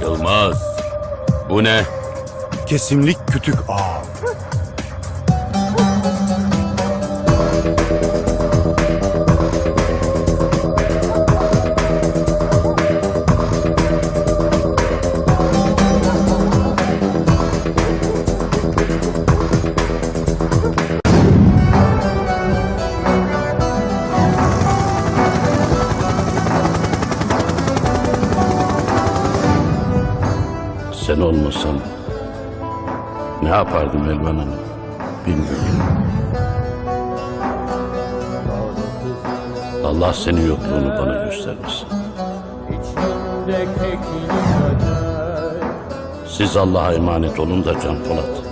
Yılmaz. Bu ne? Kesimlik kütük ağam. Sen olmasan ne yapardım Elvan Hanım? Bilmiyorum. Allah senin yokluğunu bana göstermesin. Siz Allah'a emanet olun da Can Polat.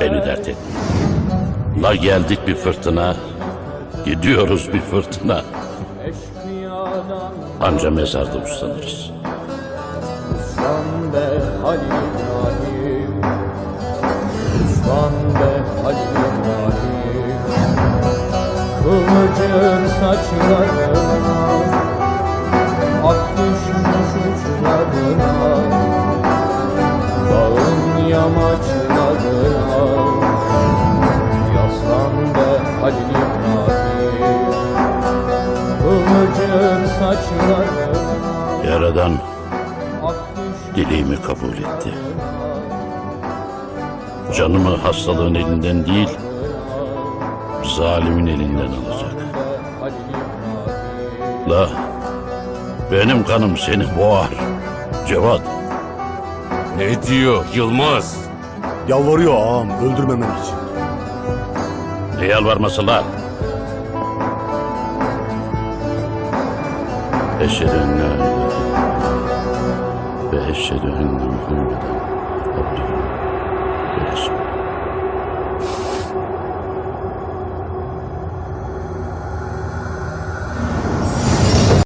Beni dert etmeyin. La geldik bir fırtına, gidiyoruz bir fırtına. Anca mezarda uslanırız. Uslan be Halil İbrahim. Uslan be Halil İbrahim. Kıvırcık saçlarına Ak düşmüş uçlarına Dağın yamaçlarına. Yaslan be Halil İbrahim. Kıvırcık saçlarına. Yaradan dileğimi kabul etti. Canımı hastalığın elinden değil, zalimin elinden alacak. La, benim kanım seni boğar. Cevat, Ne diyor Yılmaz? Yalvarıyor ağam öldürmemen için. ne yalvarması la? Eşhedü en la ilahe ve eşhedü enne